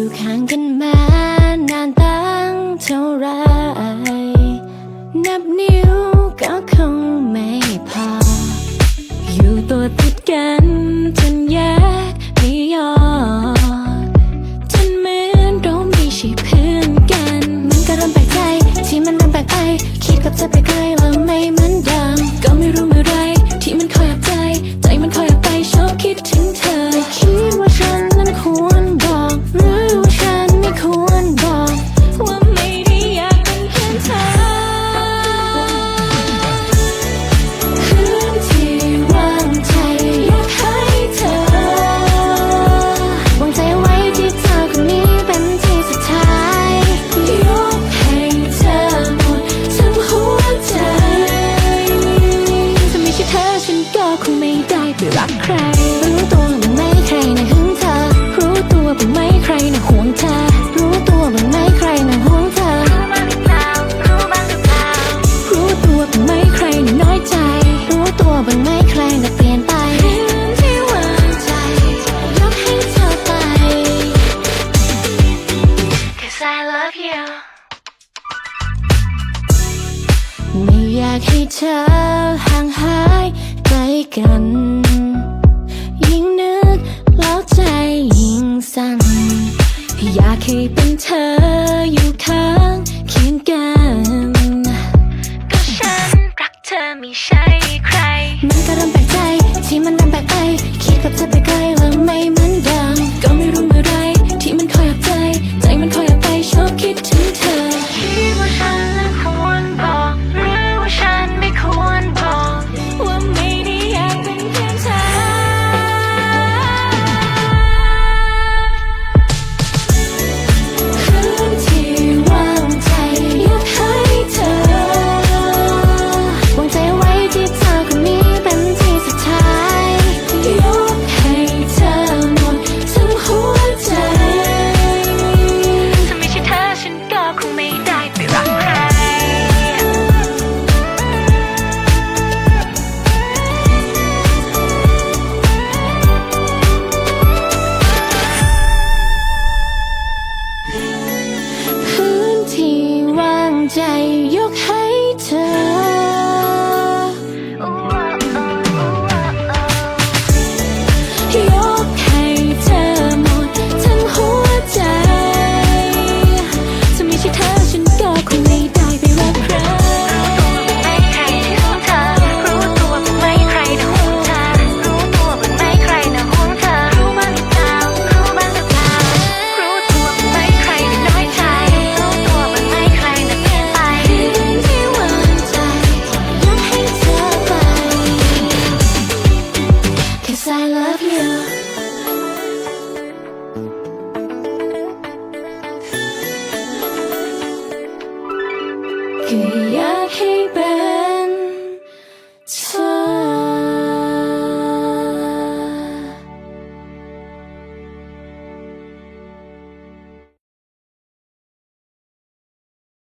อยู่ข้างกันมานานตั้งเท่าไร นับนิ้วก็คงไม่พอ อยู่ตัวติดกันจนยา ไม่อยากให้เธอห่างหายไกลกัน ยิ่งนึกแล้วใจยิ่งสั่น อยากให้เป็นเธออยู่ข้างเคียงกันก็ฉันรักเธอไม่ใช่ใคร มันก็เริ่มแปลกใจที่มันดันแปลกไปคิดกับเธอไปไกลแล้วไม่ ใจยกให้ paper